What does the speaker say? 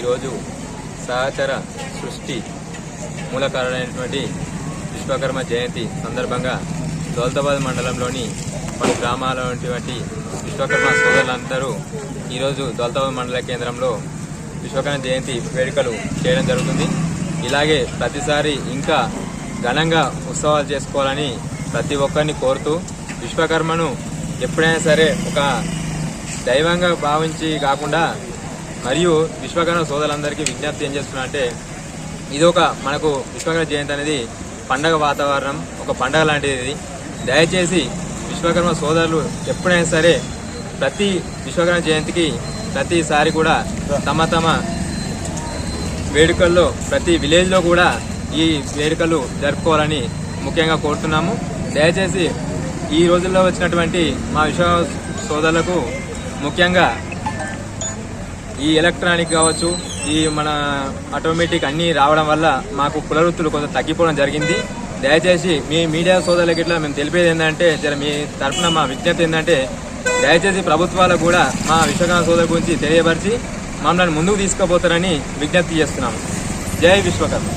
ఈరోజు సహచర సృష్టి మూలకారుడైనటువంటి విశ్వకర్మ జయంతి సందర్భంగా దౌలతాబాద్ మండలంలోని పలు గ్రామాల ఉన్నటువంటి విశ్వకర్మ సోదరులందరూ ఈరోజు దౌలతాబాద్ మండల కేంద్రంలో విశ్వకర్మ జయంతి వేడుకలు చేయడం జరుగుతుంది. ఇలాగే ప్రతిసారి ఇంకా ఘనంగా ఉత్సవాలు చేసుకోవాలని ప్రతి ఒక్కరిని కోరుతూ విశ్వకర్మను ఎప్పుడైనా సరే ఒక దైవంగా భావించి కాకుండా మరియు విశ్వకర్మ సోదరులందరికీ విజ్ఞప్తి ఏం చేస్తున్నా అంటే ఇది ఒక మనకు విశ్వకర్మ జయంతి అనేది పండగ వాతావరణం ఒక పండగ లాంటిది ఇది. దయచేసి విశ్వకర్మ సోదరులు ఎప్పుడైనా సరే ప్రతి విశ్వకర్మ జయంతికి ప్రతిసారి కూడా తమ తమ వేడుకల్లో ప్రతి విలేజ్లో కూడా ఈ వేడుకలు జరుపుకోవాలని ముఖ్యంగా కోరుతున్నాము. దయచేసి ఈ రోజుల్లో వచ్చినటువంటి మా విశ్వ సోదరులకు ముఖ్యంగా ఈ ఎలక్ట్రానిక్ కావచ్చు ఈ మన ఆటోమేటిక్ అన్నీ రావడం వల్ల మాకు కులవృత్తులు కొంచెం తగ్గిపోవడం జరిగింది. దయచేసి మీ మీడియా సోదరులకి ఇట్లా మేము తెలిపేది ఏంటంటే జర మీ తరఫున మా విజ్ఞప్తి ఏంటంటే దయచేసి ప్రభుత్వాలకు కూడా మా విశ్వకర్మ సోదరు గురించి తెలియపరిచి మమ్మల్ని ముందుకు తీసుకుపోతారని విజ్ఞప్తి చేస్తున్నాము. జై విశ్వకర్మ.